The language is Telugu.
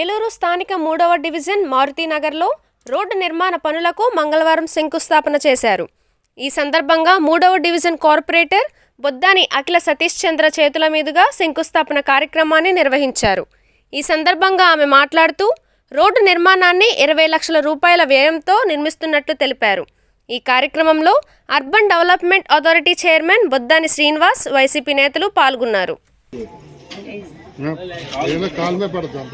ఏలూరు స్థానిక మూడవ డివిజన్ మారుతీనగర్లో రోడ్డు నిర్మాణ పనులకు మంగళవారం శంకుస్థాపన చేశారు. ఈ సందర్భంగా మూడవ డివిజన్ కార్పొరేటర్ బొద్దాని అఖిల సతీష్ చంద్ర చేతుల మీదుగా శంకుస్థాపన కార్యక్రమాన్ని నిర్వహించారు. ఈ సందర్భంగా ఆమె మాట్లాడుతూ రోడ్డు నిర్మాణాన్ని ఇరవై లక్షల రూపాయల వ్యయంతో నిర్మిస్తున్నట్లు తెలిపారు. ఈ కార్యక్రమంలో urban development authority chairman Boddani Srinivas YCP నేతలు పాల్గొన్నారు. ఏదో కాలు మీద పడతాం